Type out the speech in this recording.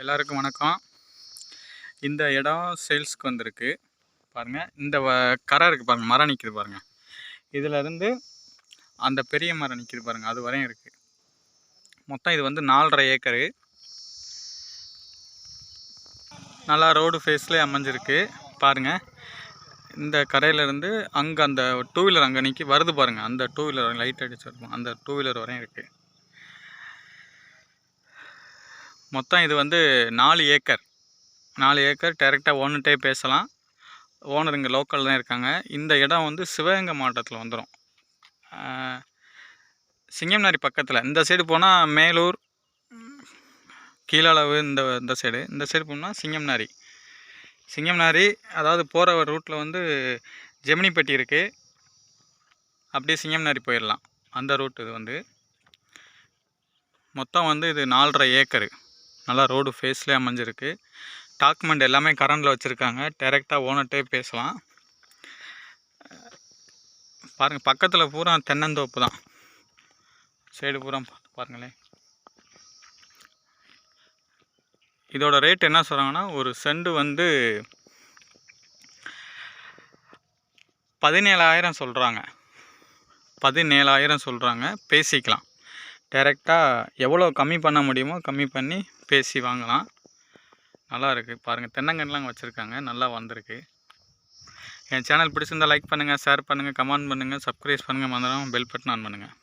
எல்லாருக்கும் வணக்கம். இந்த இடம் சேல்ஸ்க்கு வந்திருக்கு. பாருங்கள் இந்த வ- கரை இருக்குது பாருங்கள் மரம் நிற்கிது பாருங்கள் இதிலருந்து அந்த பெரிய மரம் நிற்கிது பாருங்கள் அது வரையும் இருக்குது மொத்தம் இது வந்து நாலரை ஏக்கரு. நல்லா ரோடு ஃபேஸ்லேயே அமைஞ்சிருக்கு. பாருங்கள் இந்த கரையிலேருந்து அங்கே அந்த டூ வீலர் அங்கே நிற்கி வருது பாருங்கள் அந்த டூ வீலர் லைட் அடிச்சிருக்கும் அந்த டூ வீலர் வரையும் இருக்குது மொத்தம் இது வந்து நாலு ஏக்கர். நாலு ஏக்கர் டேரெக்டாக ஓனர்கிட்டே பேசலாம். ஓனர் இங்கே லோக்கல் தான் இருக்காங்க. இந்த இடம் வந்து சிவகங்கை மாவட்டத்தில் வந்துடும் சிங்கம்நாரி பக்கத்தில். இந்த சைடு போனால் மேலூர் கீழளவு இந்த இந்த சைடு இந்த சைடு போனால் சிங்கம்நாரி சிங்கம்நாரி அதாவது போகிற ரூட்டில் வந்து ஜெமினிப்பட்டி இருக்குது அப்படியே சிங்கம்நாரி போயிடலாம் அந்த ரூட் இது வந்து. மொத்தம் வந்து இது நாலரை ஏக்கரு. நல்லா ரோடு ஃபேஸ்லேயே அமைஞ்சிருக்கு. டாக்குமெண்ட் எல்லாமே கரண்டில் வச்சுருக்காங்க. டைரெக்டாக ஓனர்கிட்டே பேசலாம். பாருங்கள் பக்கத்தில் பூரா தென்னந்தோப்பு தான். சைடு பூரா பார்த்து பாருங்களேன். இதோட ரேட் என்ன சொல்கிறாங்கன்னா ஒரு செண்டு வந்து பதினேழாயிரம் சொல்கிறாங்க பதினேழாயிரம் சொல்கிறாங்க பேசிக்கலாம். டைரெக்டாக எவ்வளோ கம்மி பண்ண முடியுமோ கம்மி பண்ணி பேசி வாங்கலாம். நல்லா இருக்குது பாருங்கள் தென்னங்கன்றுலாம் வச்சுருக்காங்க. நல்லா வந்திருக்கு. என் சேனல் பிடிச்சிருந்தால் லைக் பண்ணுங்கள் ஷேர் பண்ணுங்கள் கமெண்ட் பண்ணுங்கள் சப்ஸ்கிரைப் பண்ணுங்கள் மறந்துடாமல் பெல் பட்டன் ஆன் பண்ணுங்கள்